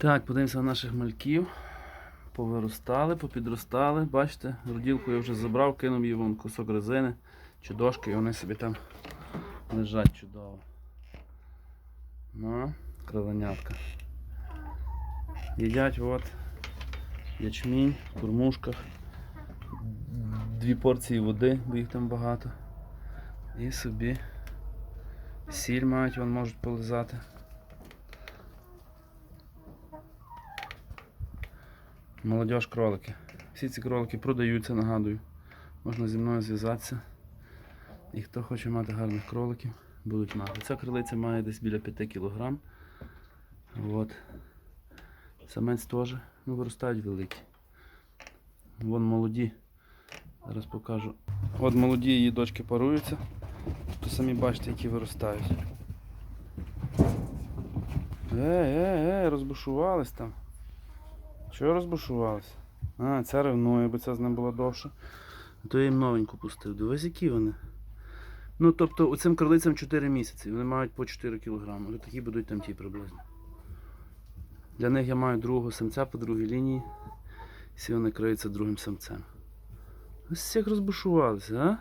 Так, подивимося на наших мальків. Повиростали, попідростали. Бачите, роділку я вже забрав, кинув їй вон кусок резини чи дошки, і вони собі там лежать чудово. Ну, кровенятка. Їдять от ячмінь в кормушках. Дві порції води, бо їх там багато. І собі сіль мають, вон можуть полизати. Молодіж кролики. Всі ці кролики продаються, нагадую. Можна зі мною зв'язатися. І хто хоче мати гарних кроликів, будуть мати. Ця крилиця має десь біля 5 кг. От. Самець теж ну, виростають великі. Вон молоді. Зараз покажу. От молоді її дочки паруються. То самі бачите, які виростають. Ей, ей, ей, розбушувались там. Чого розбушувалися? А, ця ревнує, бо ця з ним була довша. То я їм новеньку пустив. Дивись, які вони. Ну, тобто, оцим кролицям 4 місяці. Вони мають по 4 кг. Вже такі будуть там ті приблизно. Для них я маю другого самця по другій лінії. Всі вони криються другим самцем. Ось як розбушувалися, а?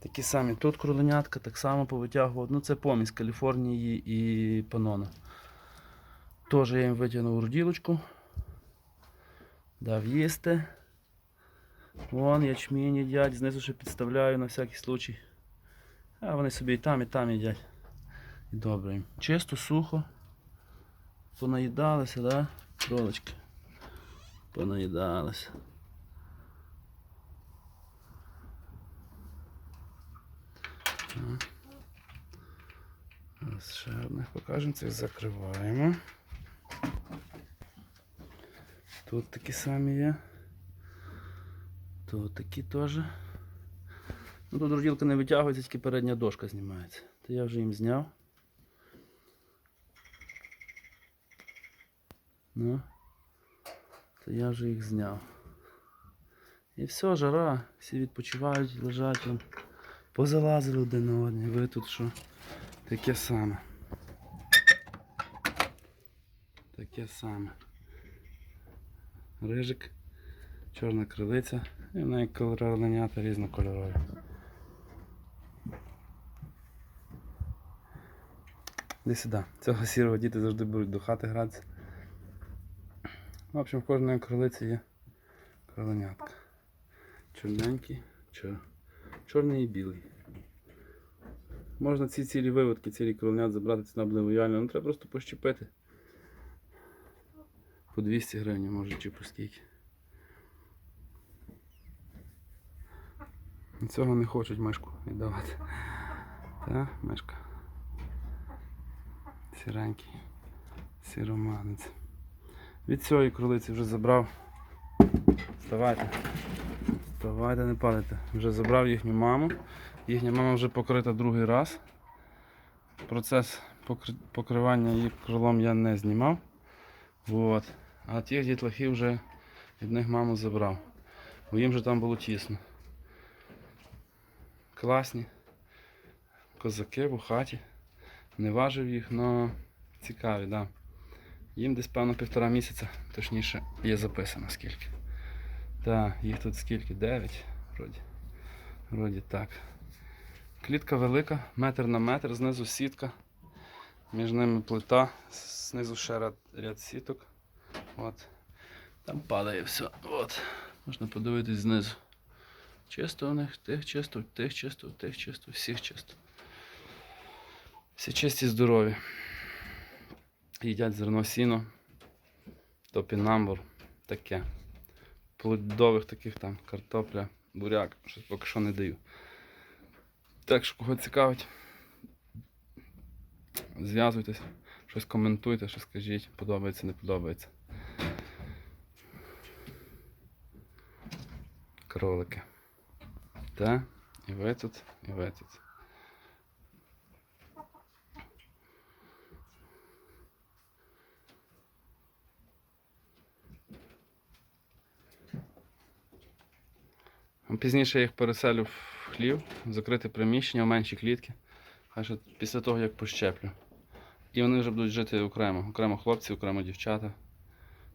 Такі самі. Тут кроленятка так само повитягував. Ну це помість Каліфорнії і Панона. Теж я їм витягнув роділочку. Дав їсти. Вон ячмінь їдять, знизу ще підставляю на всякий случай. А вони собі і там, і там їдять. І добре їм. Чисто, сухо. Понаїдалися, да? Кролочки. Понаїдалися. Зараз ще одних покажемо, цих закриваємо. Тут такі самі є. Тут такі теж. Ну тут роділка не витягується, тільки передня дошка знімається. То я вже їм зняв. Ну, то я вже їх зняв. І все, жара, всі відпочивають, лежать, вон, позалазили один на одне. Ви тут що? Таке саме. Таке саме. Рижик, чорна крилиця і в неї кольоровленята різнокольорові. Іди сюди. Цього сірого діти завжди будуть до хати гратися. В общем, в кожної крилиці є кроленятка. Чорненький, чор... чорний і білий. Можна ці цілі виводки, цілі кроленят забрати, ціна буде лояльна, ну треба просто пощепити. По 200 гривень, може чи по скільки. Цього не хочуть мишку віддавати. Та, мишка. Сіренький. Сіроманець. Від цієї кролиці вже забрав. Вставайте. Вставайте, не падайте. Вже забрав їхню маму. Їхня мама вже покрита другий раз. Процес покри- покривання її крилом я не знімав. Вот. А тих дітлахів вже від них маму забрав. Бо їм же там було тісно. Класні. Козаки в хаті. Не важив їх, але цікаві, так. Да. Їм десь певно півтора місяця, точніше, є записано скільки. Так, їх тут скільки? Дев'ять, вроді. Вроді так. Клітка велика, метр на метр, знизу сітка. Між ними плита, знизу ще ряд, ряд сіток. От. Там падає все. От. Можна подивитись знизу. Чисто у них, тих чисто, тих чисто, тих чисто, всіх чисто. Всі чисті, здорові. Їдять зерно сіно, топінамбур, таке. Плодових таких там картопля, буряк, щось поки що не даю. Так що кого цікавить, зв'язуйтесь, щось коментуйте, щось скажіть, подобається, не подобається. Кролики. Та, і ви тут, і ви тут. Пізніше я їх переселю в хлів, в закрите приміщення, в менші клітки. Хай ще після того, як пощеплю. І вони вже будуть жити окремо. Окремо хлопці, окремо дівчата.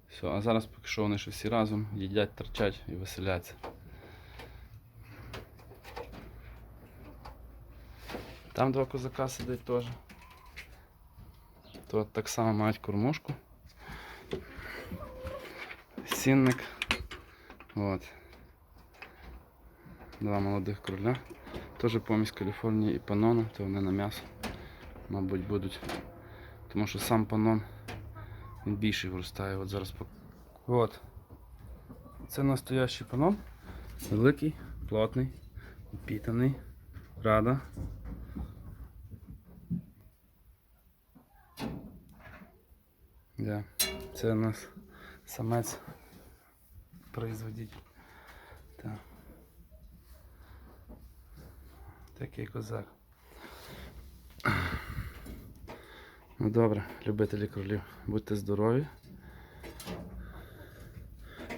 Все, а зараз поки що вони ще всі разом їдять, терчать і веселяться. Там два козака сидять теж. Тут так само мають кормушку. Сінник. От. Два молодих кроля. Теж помість Каліфорнії і панона, то вони на м'ясо, мабуть, будуть. Тому що сам панон він більший виростає. От зараз. От. Це настоящий панон. Великий, плотний, упітаний. Рада. Да. Це у нас самець производитель. Так. Такий козак. Ну добре, любителі кролів, будьте здорові.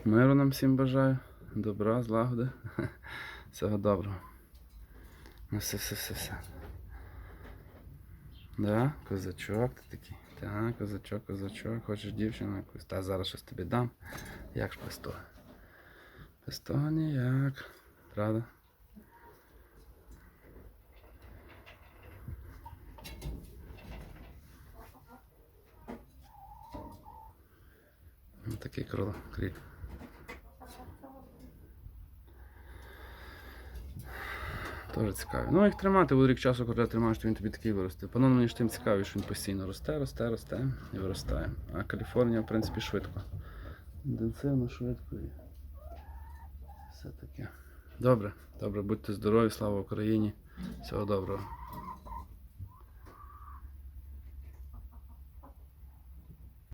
Миру нам всім бажаю. Добра, злагоди. Всього доброго. Ну все, все, все, все. Да, козачок ти такий. Так, козачок, козачок, хочеш дівчину якусь. Та зараз щось тобі дам. Як ж без того? Без того ніяк. Правда? Ось такий кроло, Теж цікаві. Ну, їх тримати, буде рік часу, коли тримаєш, то він тобі такий виросте. Панон мені ж тим цікавий, що він постійно росте, росте, росте і виростає. А Каліфорнія, в принципі, швидко. Інтенсивно, швидко і все таке. Добре, добре, будьте здорові, слава Україні. Всього доброго.